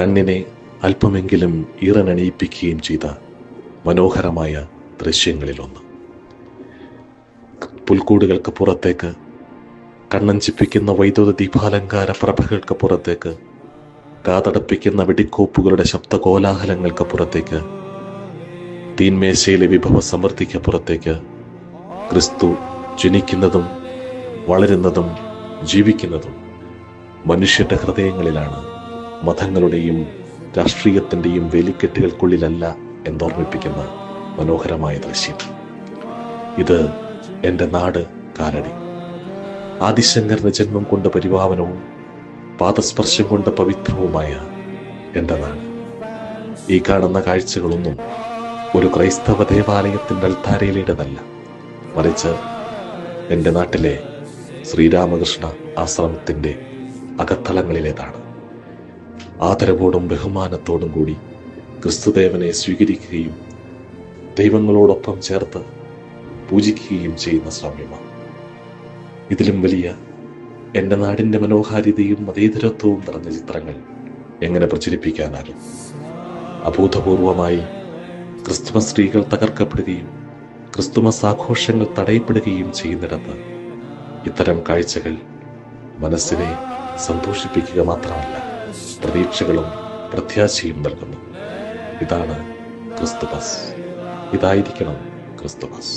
കണ്ണിനെ അല്പമെങ്കിലും ഈറനണിയിപ്പിക്കുകയും ചെയ്ത മനോഹരമായ ദൃശ്യങ്ങളിലൊന്ന്. പുൽക്കൂടുകൾക്ക് പുറത്തേക്ക് കണ്ണഞ്ചിപ്പിക്കുന്ന വൈദ്യുത ദീപാലങ്കാര പ്രഭകൾക്ക് പുറത്തേക്ക് കാതടപ്പിക്കുന്ന വെടിക്കോപ്പുകളുടെ ശബ്ദകോലാഹലങ്ങൾക്ക് പുറത്തേക്ക് തീന്മേശയിലെ വിഭവ സമൃദ്ധിക്ക് പുറത്തേക്ക് ക്രിസ്തു ജനിക്കുന്നതും വളരുന്നതും ജീവിക്കുന്നതും മനുഷ്യന്റെ ഹൃദയങ്ങളിലാണ് മതങ്ങളുടെയും രാഷ്ട്രീയത്തിന്റെയും വേലിക്കെട്ടുകൾക്കുള്ളിലല്ല എന്നോർമ്മിപ്പിക്കുന്ന മനോഹരമായ ദൃശ്യം. ഇത് എന്റെ നാട് കാലടി ആദിശങ്കറിന് ജന്മം കൊണ്ട് പരിപാവനവും പാദസ്പർശം കൊണ്ട് പവിത്രവുമായ എന്റെ നാട്. ഈ കാണുന്ന കാഴ്ചകളൊന്നും ഒരു ക്രൈസ്തവ ദേവാലയത്തിന്റെ അൽത്താരയിലേടതല്ല മറിച്ച് എന്റെ നാട്ടിലെ ശ്രീരാമകൃഷ്ണ ആശ്രമത്തിന്റെ അകത്തളങ്ങളിലേതാണ്. ആദരവോടും ബഹുമാനത്തോടും കൂടി ക്രിസ്തുദേവനെ സ്വീകരിക്കുകയും ദൈവങ്ങളോടൊപ്പം ചേർത്ത് പൂജിക്കുകയും ചെയ്യുന്ന ശ്രമ്യമാണ് ഇതിലും വലിയ എന്റെ നാടിന്റെ മനോഹാരിതയും മതേതരത്വവും നിറഞ്ഞ ചിത്രങ്ങൾ എങ്ങനെ പ്രചരിപ്പിക്കാനാകും? അഭൂതപൂർവമായി ക്രിസ്തുമസ് സ്ത്രീകൾ തകർക്കപ്പെടുകയും ക്രിസ്തുമസ് ആഘോഷങ്ങൾ തടയപ്പെടുകയും ചെയ്യുന്നിടത്ത് ഇത്തരം കാഴ്ചകൾ മനസ്സിനെ സന്തോഷിപ്പിക്കുക മാത്രമല്ല പ്രതീക്ഷകളും പ്രത്യാശയും നൽകുന്നു. ഇതാണ് ക്രിസ്തുബസ് ഇതായിരിക്കണം ക്രിസ്തുമസ്.